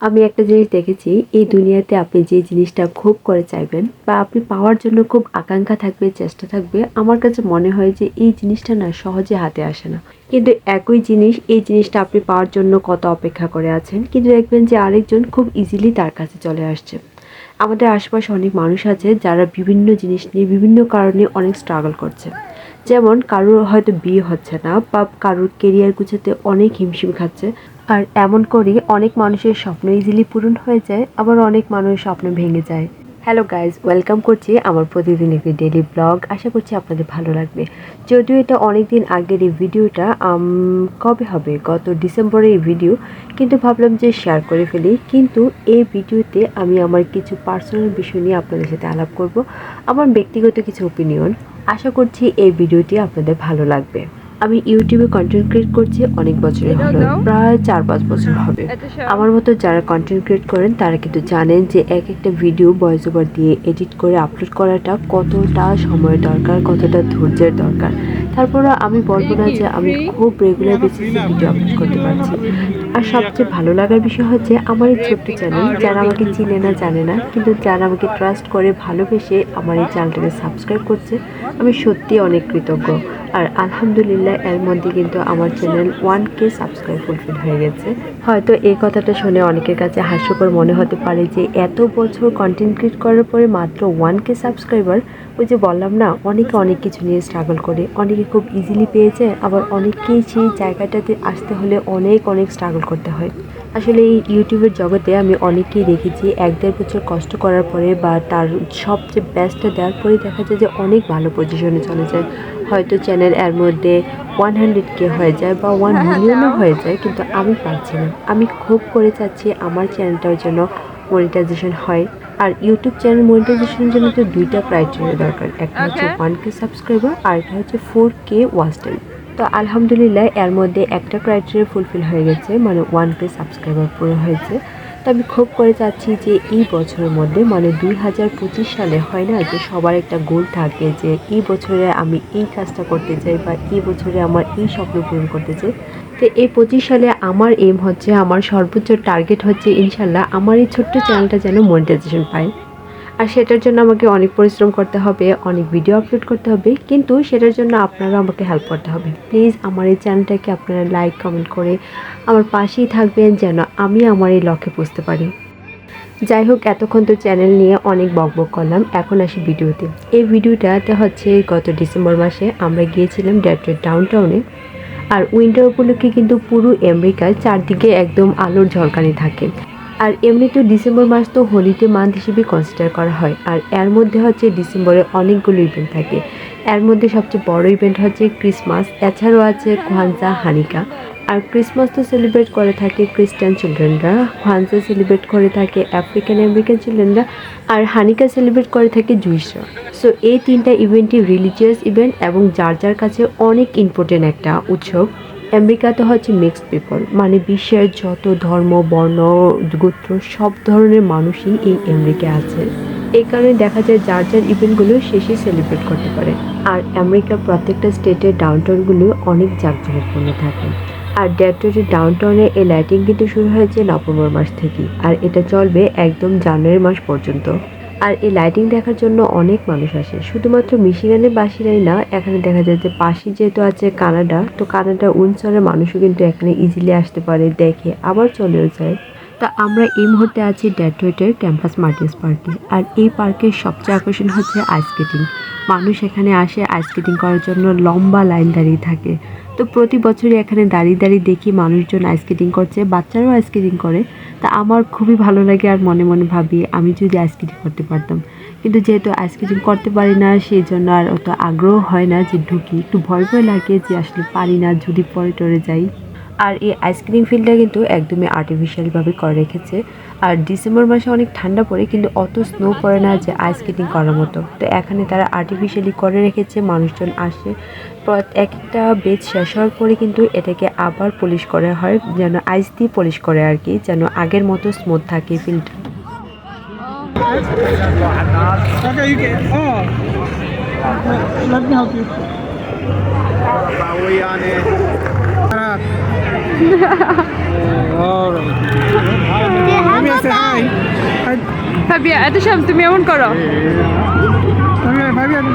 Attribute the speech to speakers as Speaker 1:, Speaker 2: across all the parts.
Speaker 1: আমি একটা জিনিস দেখেছি, এই দুনিয়াতে আপনি যে জিনিসটা খুব করে চাইবেন বা আপনি পাওয়ার জন্য খুব আকাঙ্ক্ষা থাকবে, চেষ্টা থাকবে, আমার কাছে মনে হয় যে এই জিনিসটা না সহজে হাতে আসে না। কিন্তু একই জিনিস, এই জিনিসটা আপনি পাওয়ার জন্য কত অপেক্ষা করে আছেন, কিন্তু দেখবেন যে আরেকজন খুব ইজিলি তার কাছে চলে আসছে। আমাদের আশেপাশে অনেক মানুষ আছে যারা বিভিন্ন জিনিস নিয়ে বিভিন্ন কারণে অনেক স্ট্রাগল করছে। যেমন কারোর হয়তো বিয়ে হচ্ছে না বা কারোর কেরিয়ার গুছাতে অনেক হিমশিম খাচ্ছে। আর এমন করেই অনেক মানুষের স্বপ্ন ইজিলি পূরণ হয়ে যায়, আবার অনেক মানুষের স্বপ্ন ভেঙে যায়। হ্যালো গাইজ ওয়েলকাম করছি আমার প্রতিদিন একটি ডেলি ব্লগ আশা করছি আপনাদের ভালো লাগবে। যদিও এটা অনেক দিন আগের এই ভিডিওটা কবে হবে? গত ডিসেম্বরে এই ভিডিও কিন্তু ভাবলাম যে শেয়ার করে ফেলি। কিন্তু এই ভিডিওতে আমি আমার কিছু পার্সোনাল বিষয় নিয়ে আপনাদের সাথে আলাপ করব। আমার ব্যক্তিগত কিছু ওপিনিয়ন আশা করছি এই ভিডিওটি আপনাদের ভালো লাগবে। আমি ইউটিউবে কন্টেন্ট ক্রিয়েট করছি অনেক বছরের হলো প্রায় চার পাঁচ বছর হবে। আমার মতো যারা কন্টেন্ট ক্রিয়েট করেন তারা কিন্তু জানেন যে এক একটা ভিডিও ভয়েস ওভার দিয়ে এডিট করে আপলোড করাটা কতটা সময়ের দরকার কতটা ধৈর্যের দরকার। তারপরে আমি বলব না যে আমি খুব রেগুলার বেসিসে ভিডিও আপলোড করতে পারছি। আর সবচেয়ে ভালো লাগার বিষয় হচ্ছে আমার এই ছোট্ট চ্যানেল যারা আমাকে চিনে না জানে না কিন্তু যারা আমাকে ট্রাস্ট করে ভালোবেসে আমার এই চ্যানেলটাকে সাবস্ক্রাইব করছে আমি সত্যি অনেক কৃতজ্ঞ। আর আলহামদুলিল্লাহ এর মধ্যে কিন্তু আমার চ্যানেল ওয়ান কে সাবস্ক্রাইব ফুলফিল হয়ে গেছে। হয়তো এই কথাটা শুনে অনেকের কাছে হাস্যকর মনে হতে পারে যে, এত বছর কন্টেন্ট ক্রিয়েট করার পরে মাত্র ওয়ান কে সাবস্ক্রাইবার ওই যে বললাম না, অনেকে অনেক কিছু নিয়ে স্ট্রাগল করে, অনেকে খুব ইজিলি পেয়ে যায় আবার অনেককেই সেই জায়গাটাতে আসতে হলে অনেক অনেক স্ট্রাগল করতে হয়। আসলে এই ইউটিউবের জগতে আমি অনেকেই দেখেছি। এক দেড় বছর কষ্ট করার পরে বা তার সবচেয়ে বেস্টটা দেওয়ার পরে দেখা যায় যে অনেক ভালো পজিশনে চলে যায়। হয়তো চ্যানেল এর মধ্যে ওয়ান হান্ড্রেড কে হয়ে যায় বা ওয়ান মিলিয়নও হয়ে যায় কিন্তু আমি পারছি না। আমি খুব করে চাচ্ছি আমার চ্যানেলটার জন্য মনিটাইজেশন হয়। আর ইউটিউব চ্যানেল মনিটাইজেশনের জন্য তো দুইটা ক্রাইটেরিয়া দরকার। একটা হচ্ছে ওয়ান কে সাবস্ক্রাইবার আর একটা হচ্ছে ফোর কে ওয়াচ টাইম তো আলহামদুলিল্লাহ, এর মধ্যে একটা ক্রাইটেরিয়া ফুলফিল হয়ে গেছে মানে ওয়ান কে সাবস্ক্রাইবার পুরো হয়েছে। তো আমি খুব করে চাচ্ছি যে এই বছরের মধ্যে মানে দুই হাজার পঁচিশ সালে হয় না যে সবার একটা গোল থাকে যে এই বছরে আমি এই কাজটা করতে চাই বা এই বছরে আমার এই স্বপ্ন পূরণ করতে চাই। তো এই পঁচিশ সালে আমার এম হচ্ছে, আমার সর্বোচ্চ টার্গেট হচ্ছে, ইনশাল্লাহ, আমার এই ছোট্ট চ্যানেলটা যেন মনিটাইজেশন পায়। আর সেটার জন্য আমাকে অনেক পরিশ্রম করতে হবে, অনেক ভিডিও আপলোড করতে হবে, কিন্তু সেটার জন্য আপনারা আমাকে হেল্প করতে হবে। প্লিজ আমার এই চ্যানেলটাকে আপনারা লাইক কমেন্ট করে আমার পাশেই থাকবেন যেন আমি আমার এই লক্ষ্যে বুঝতে পারি। যাই হোক, এতক্ষণ তো চ্যানেল নিয়ে অনেক বকবক করলাম, এখন আসি ভিডিওতে এই ভিডিওটাতে হচ্ছে গত ডিসেম্বর মাসে আমরা গিয়েছিলাম ডেট্রয়েট ডাউন টাউনে আর উইন্টার উপলক্ষে কিন্তু পুরো আমেরিকায় চারদিকে একদম আলোর ঝলকানি থাকে। আর এমনিতেও ডিসেম্বর মাস তো হোলিডে মান্থ হিসেবে কনসিডার করা হয়। আর এর মধ্যে হচ্ছে ডিসেম্বরে অনেকগুলো ইভেন্ট থাকে। এর মধ্যে সবচেয়ে বড় ইভেন্ট হচ্ছে ক্রিসমাস এছাড়াও আছে খোয়ানজা হানিকা আর ক্রিসমাস তো সেলিব্রেট করে থাকে খ্রিস্টান চিলড্রেনরা খোয়ানজা সেলিব্রেট করে থাকে আফ্রিকান আমেরিকান চিলড্রেনরা আর হানিকা সেলিব্রেট করে থাকে জুইসরা সো এই তিনটা ইভেন্টই রিলিজিয়াস ইভেন্ট এবং যার যার কাছে অনেক ইম্পর্টেন্ট একটা উৎসব। আমেরিকাতে হচ্ছে মিক্সড পিপল মানে বিশ্বের যত ধর্ম, বর্ণ, গোত্র, সব ধরনের মানুষই এই আমেরিকায় আছে। এই কারণে দেখা যায় যার যার ইভেন্টগুলো শেষে সেলিব্রেট করতে পারে। আর আমেরিকার প্রত্যেকটা স্টেটের ডাউনটাউনগুলো অনেক জাঁকজমকপূর্ণ থাকে। আর ডেট্রয়েটের ডাউনটাউনে এই লাইটিং কিন্তু শুরু হয়েছে নভেম্বর মাস থেকে। আর এটা চলবে একদম জানুয়ারি মাস পর্যন্ত। আর এই লাইটিং দেখার জন্য অনেক মানুষ আসে। শুধুমাত্র মিশিগানের বাসীরাই না, এখানে দেখা যায় যে পাশে যেহেতু আছে কানাডা, তো কানাডা উনসরের মানুষও কিন্তু এখানে ইজিলি আসতে পারে, দেখে আবার চলেও যায়। তা আমরা এই মুহূর্তে আছি ডেট্রয়েটের ক্যাম্পাস মার্টিন্স পার্কে, আর এই পার্কের সবচেয়ে আকর্ষণ হচ্ছে আইস স্কেটিং মানুষ এখানে আসে আইস স্কেটিং করার জন্য লম্বা লাইন দাঁড়িয়ে থাকে। তো প্রতি বছরই এখানে দাঁড়িয়ে দাঁড়িয়ে দেখি মানুষজন আইস স্কেটিং করছে, বাচ্চারাও আইস স্কেটিং করে। তা আমার খুবই ভালো লাগে আর মনে মনে ভাবি আমি যদি আইস স্কেটিং করতে পারতাম। কিন্তু যেহেতু আইস স্কেটিং করতে পারি না সেই জন্য আর অত আগ্রহ হয় না যে ঢুকি। একটু ভয় ভয় লাগে যে আসলে পারি না, যদি পরে টরে যাই। আর এই আইসক্রিম ফিল্ডটা কিন্তু একদমই আর্টিফিশিয়ালভাবে করে রেখেছে। আর ডিসেম্বর মাসে অনেক ঠান্ডা পড়ে কিন্তু অত স্নো পড়ে না যে আইস স্কেটিং করার মতো তো এখানে তারা আর্টিফিশিয়ালি করে রেখেছে মানুষজন আসে প্র- এক একটা বেচ শেষ হওয়ার পরে কিন্তু এটাকে আবার পলিশ করা হয় যেন আইস দিয়ে পলিশ করে আর কি যেন আগের মতো স্মুথ থাকে ফিল্ডটা.
Speaker 2: Oh. Let me help you.
Speaker 3: Fabia এত তুমি এমন করো।
Speaker 2: Fabian.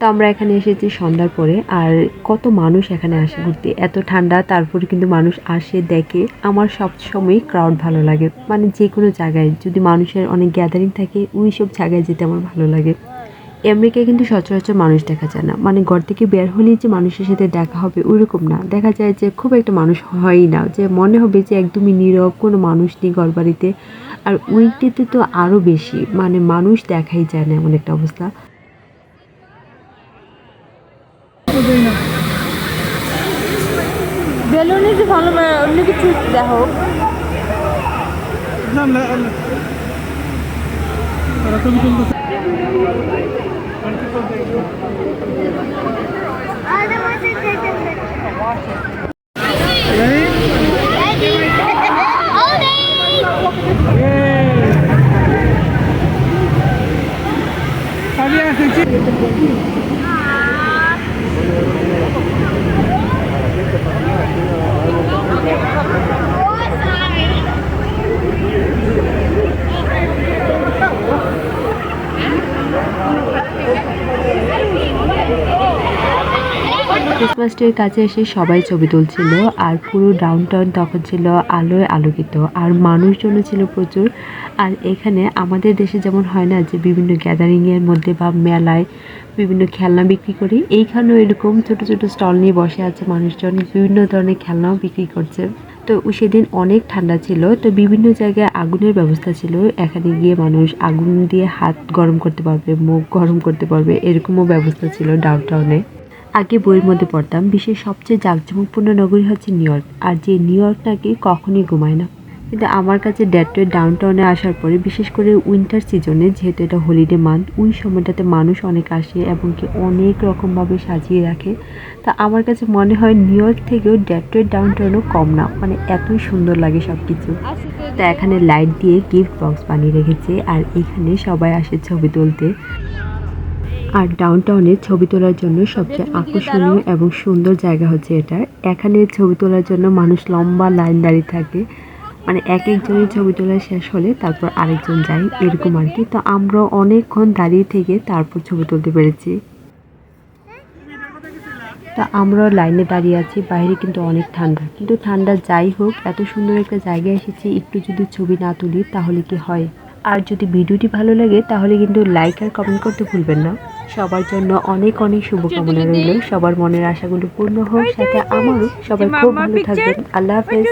Speaker 1: তো আমরা এখানে এসেছি সন্ধ্যার পরে আর কত মানুষ এখানে আসে ঘুরতে। এত ঠান্ডা তারপরে কিন্তু মানুষ আসে দেখে। আমার সব সময় ক্রাউড ভালো লাগে। মানে যে কোনো জায়গায় যদি মানুষের অনেক গ্যাদারিং থাকে ওই সব জায়গায় যেতে আমার ভালো লাগে। আমেরিকায় কিন্তু সচরাচর মানুষ দেখা যায় না। মানে ঘর থেকে বের হলেই যে মানুষের সাথে দেখা হবে ওইরকম না। দেখা যায় যে খুব একটা মানুষ হয়ই না। যে মনে হবে যে একদমই নীরব কোনো মানুষ নেই ঘর বাড়িতে আর উইকডেতে তো আরও বেশি। মানে মানুষ দেখাই যায় না এমন একটা অবস্থা।
Speaker 3: বেলুনে যে ভালো অন্য কিছু দেখো।
Speaker 2: না, না, না। ওরা ছবি তুলতেছে।
Speaker 1: ক্রিসমাস কাছে এসে সবাই ছবি তুলছিল আর পুরো ডাউন টাউন তখন ছিল আলোয় আলোকিত আর মানুষজনও ছিল প্রচুর। আর এখানে আমাদের দেশে যেমন হয় না যে বিভিন্ন গ্যাদারিংয়ের মধ্যে বা মেলায় বিভিন্ন খেলনা বিক্রি করি, এইখানেও এরকম ছোট ছোট স্টল নিয়ে বসে আছে মানুষজন, বিভিন্ন ধরনের খেলনাও বিক্রি করছে। তো সেদিন অনেক ঠান্ডা ছিল, তো বিভিন্ন জায়গায় আগুনের ব্যবস্থা ছিল। এখানে গিয়ে মানুষ আগুন দিয়ে হাত গরম করতে পারবে, মুখ গরম করতে পারবে, এরকমও ব্যবস্থা ছিল ডাউন টাউনে আগে বইয়ের মধ্যে পড়তাম। বিশ্বের সবচেয়ে জাঁকজমকপূর্ণ নগরী হচ্ছে নিউ ইয়র্ক। আর যে নিউ ইয়র্ক নাকি কখনই ঘুমায় না। কিন্তু আমার কাছে ডেট্রয়েট ডাউন টাউনে আসার পরে, বিশেষ করে উইন্টার সিজনে, যেহেতু এটা হলিডে মান্থ, ওই সময়টাতে মানুষ অনেক আসে এবং কি অনেক রকমভাবে সাজিয়ে রাখে। তা আমার কাছে মনে হয় নিউ ইয়র্ক থেকেও ডেট্রয়েট ডাউন টাউনও কম না। মানে এতই সুন্দর লাগে সব কিছু তা এখানে লাইট দিয়ে গিফট বক্স বানিয়ে রেখেছে। আর এখানে সবাই আসে ছবি তুলতে। আর ডাউনটাউনে ছবি তোলার জন্য সবচেয়ে আকর্ষণীয় এবং সুন্দর জায়গা হচ্ছে এটা। এখানে ছবি তোলার জন্য মানুষ লম্বা লাইন দাঁড়িয়ে থাকে। মানে এক একজনের ছবি তোলা শেষ হলে তারপর আরেকজন যায় এরকম আর কি। তো আমরা অনেকক্ষণ দাঁড়িয়ে থেকে তারপর ছবি তুলতে পেরেছি। তা আমরা লাইনে দাঁড়িয়ে আছি বাইরে কিন্তু অনেক ঠান্ডা। কিন্তু ঠান্ডা যাই হোক এত সুন্দর একটা জায়গায় এসেছি একটু যদি ছবি না তুলি তাহলে কি হয়? আর যদি ভিডিওটি ভালো লাগে তাহলে কিন্তু লাইক আর কমেন্ট করতে ভুলবেন না। সবার জন্য অনেক অনেক শুভকামনা রইল। সবার মনের আশাগুলো পূর্ণ হোক সাথে আমারও সবাই খুব ভালো থাকবেন। আল্লাহ হাফেজ।